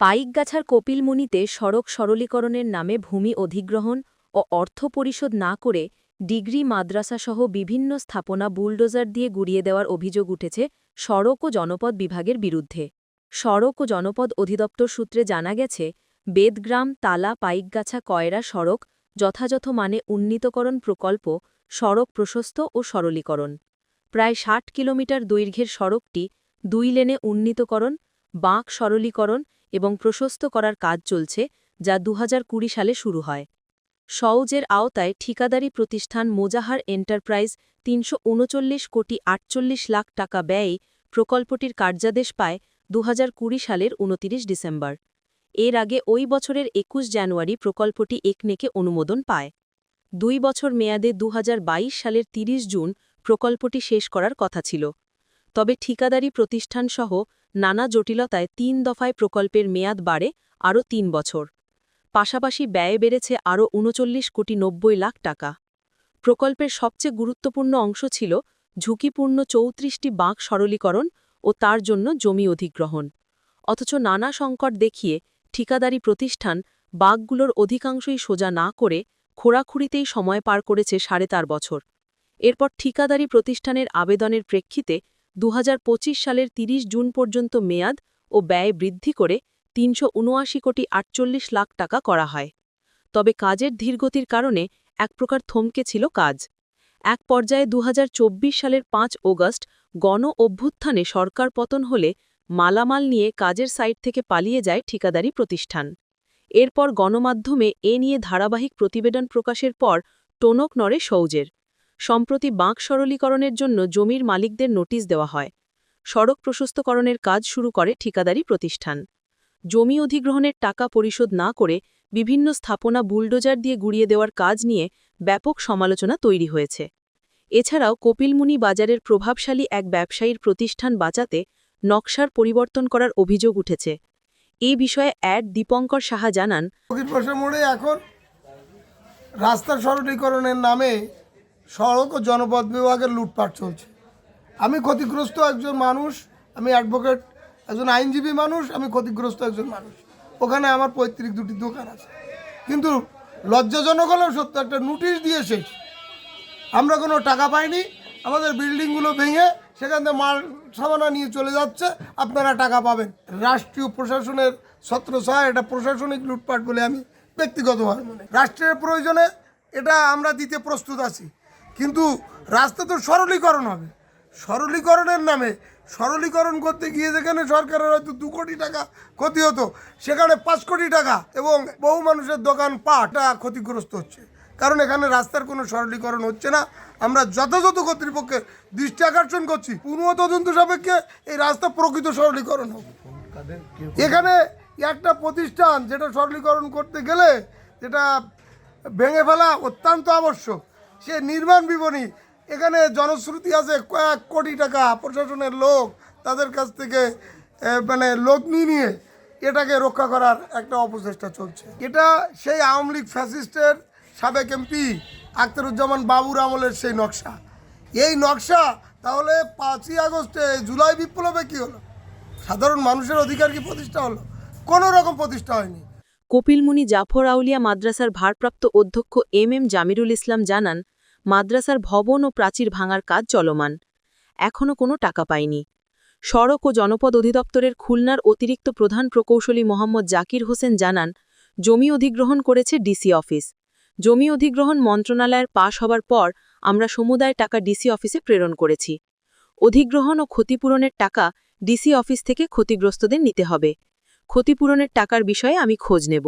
পাইকগাছার কপিলমুনিতে সড়ক সরলীকরণের নামে ভূমি অধিগ্রহণ ও অর্থ পরিশোধ না করে ডিগ্রি মাদ্রাসাসহ বিভিন্ন স্থাপনা বুলডোজার দিয়ে গুড়িয়ে দেওয়ার অভিযোগ উঠেছে সড়ক ও জনপদ বিভাগের বিরুদ্ধে। সড়ক ও জনপদ অধিদপ্তর সূত্রে জানা গেছে, বেদগ্রাম, তালা, পাইকগাছা, কয়রা সড়ক যথাযথ মানে উন্নীতকরণ প্রকল্প, সড়ক প্রশস্ত ও সরলীকরণ। প্রায় ষাট কিলোমিটার দৈর্ঘ্যের সড়কটি দুই লেনে উন্নীতকরণ, বাঁক সরলীকরণ এবং প্রশস্ত করার কাজ চলছে, যা দু হাজার কুড়ি সালে শুরু হয়। সওজের আওতায় ঠিকাদারি প্রতিষ্ঠান মোজাহার এন্টারপ্রাইজ তিনশো উনচল্লিশ কোটি আটচল্লিশ লাখ টাকা ব্যয়ে প্রকল্পটির কার্যাদেশ পায় দু হাজার কুড়ি সালের ২৯ ডিসেম্বর। এর আগে ওই বছরের একুশ জানুয়ারি প্রকল্পটি একনেকে অনুমোদন পায়। দুই বছর মেয়াদে দু হাজার বাইশ সালের ৩০ জুন প্রকল্পটি শেষ করার কথা ছিল। তবে ঠিকাদারি প্রতিষ্ঠানসহ নানা জটিলতায় তিন দফায় প্রকল্পের মেয়াদ বাড়ে আরও তিন বছর। পাশাপাশি ব্যয় বেড়েছে আরও উনচল্লিশ কোটি নব্বই লাখ টাকা। প্রকল্পের সবচেয়ে গুরুত্বপূর্ণ অংশ ছিল ঝুঁকিপূর্ণ চৌত্রিশটি বাঁক সরলীকরণ ও তার জন্য জমি অধিগ্রহণ। অথচ নানা সংকট দেখিয়ে ঠিকাদারি প্রতিষ্ঠান বাঘগুলোর অধিকাংশই সোজা না করে খোঁড়াখুড়িতেই সময় পার করেছে সাড়ে তার বছর। এরপর ঠিকাদারি প্রতিষ্ঠানের আবেদনের প্রেক্ষিতে দু হাজার পঁচিশ সালের ৩০ জুন পর্যন্ত মেয়াদ ও ব্যয় বৃদ্ধি করে তিনশো উনআশি কোটি আটচল্লিশ লাখ টাকা করা হয়। তবে কাজের ধীরগতির কারণে এক প্রকার থমকে ছিল কাজ। এক পর্যায়ে দুহাজার চব্বিশ সালের পাঁচ অগস্ট গণ অভ্যুত্থানে সরকার পতন হলে মালামাল নিয়ে কাজের সাইট থেকে পালিয়ে যায় ঠিকাদারি প্রতিষ্ঠান। এরপর গণমাধ্যমে এ নিয়ে ধারাবাহিক প্রতিবেদন প্রকাশের পর টোনক নড়ে সৌজের। সম্প্রতি বাঁক সরলীকরণের জন্য জমির মালিকদের নোটিশ দেওয়া হয়। সড়ক প্রশস্তকরণের কাজ শুরু করে ঠিকাদারি প্রতিষ্ঠান। জমি অধিগ্রহণের টাকা পরিশোধ না করে বিভিন্ন স্থাপনা বুলডোজার দিয়ে গুড়িয়ে দেওয়ার কাজ নিয়ে ব্যাপক সমালোচনা তৈরি হয়েছে। এছাড়াও কপিলমুনি বাজারের প্রভাবশালী এক ব্যবসায়ীর প্রতিষ্ঠান বাঁচাতে নকশার পরিবর্তন করার অভিযোগ উঠেছে। এই বিষয়ে অ্যাড দীপঙ্কর সাহা জানান এখন রাস্তা সরলীকরণের নামে সড়ক ও জনপদ বিভাগের লুটপাট চলছে। আমি ক্ষতিগ্রস্ত একজন মানুষ, আমি অ্যাডভোকেট একজন আইনজীবী মানুষ, আমি ক্ষতিগ্রস্ত একজন মানুষ। ওখানে আমার পৈতৃক দুটি দোকান আছে। কিন্তু লজ্জাজনক হলেও সত্য, একটা নোটিশ দিয়ে শেষ। আমরা কোনো টাকা পাইনি, আমাদের বিল্ডিংগুলো ভেঙে সেখান থেকে মাল সামানা নিয়ে চলে যাচ্ছে, আপনারা টাকা পাবেন। রাষ্ট্রীয় প্রশাসনের ছত্রছায় এটা প্রশাসনিক লুটপাট বলে আমি ব্যক্তিগতভাবে মনে রাষ্ট্রের প্রয়োজনে এটা আমরা দিতে প্রস্তুত আছি। কিন্তু রাস্তা তো সরলীকরণ হবে। সরলীকরণের নামে সরলীকরণ করতে গিয়ে যেখানে সরকারের হয়তো দু কোটি টাকা ক্ষতি হতো, সেখানে পাঁচ কোটি টাকা এবং বহু মানুষের দোকান পাটা ক্ষতিগ্রস্ত হচ্ছে। কারণ এখানে রাস্তার কোনো সরলীকরণ হচ্ছে না। আমরা যথাযথ কর্তৃপক্ষের দৃষ্টি আকর্ষণ করছি। পুনঃ তদন্ত সাপেক্ষে এই রাস্তা প্রকৃত সরলীকরণ হোক এখানে একটা প্রতিষ্ঠান যেটা সরলীকরণ করতে গেলে যেটা ভেঙে ফেলা অত্যন্ত আবশ্যক। সে নির্মাণ বিবরণী। এখানে জনশ্রুতি আছে, কয়েক কোটি টাকা প্রশাসনের লোক তাদের কাছ থেকে মানে লোক নিয়ে নিয়ে এটাকে রক্ষা করার একটা অপচেষ্টা চলছে। এটা সেই আওয়ামী লীগ ফ্যাসিস্টের সাবেক এমপি আখতারুজ্জামান বাবুর আমলের সেই নকশা। এই নকশা তাহলে পাঁচই আগস্টে, জুলাই বিপ্লবে কী হলো? সাধারণ মানুষের অধিকার কি প্রতিষ্ঠা হলো? কোনো রকম প্রতিষ্ঠা হয়নি। কপিলমুনি জাফর আউলিয়া মাদ্রাসার ভারপ্রাপ্ত অধ্যক্ষ এম এম জামিরুল ইসলাম জানান, মাদ্রাসার ভবন ও প্রাচীর ভাঙার কাজ চলমান। এখনও কোনো টাকা পায়নি সড়ক ও জনপদ অধিদপ্তরের খুলনার অতিরিক্ত প্রধান প্রকৌশলী মোহাম্মদ জাকির হোসেন জানান, জমি অধিগ্রহণ করেছে ডিসি অফিস। জমি অধিগ্রহণ মন্ত্রণালয়ের পাশ হবার পর আমরা সমুদায় টাকা ডিসি অফিসে প্রেরণ করেছি। অধিগ্রহণ ও ক্ষতিপূরণের টাকা ডিসি অফিস থেকে ক্ষতিগ্রস্তদের নিতে হবে। ক্ষতিপূরণের টাকার বিষয়ে আমি খোঁজ নেব।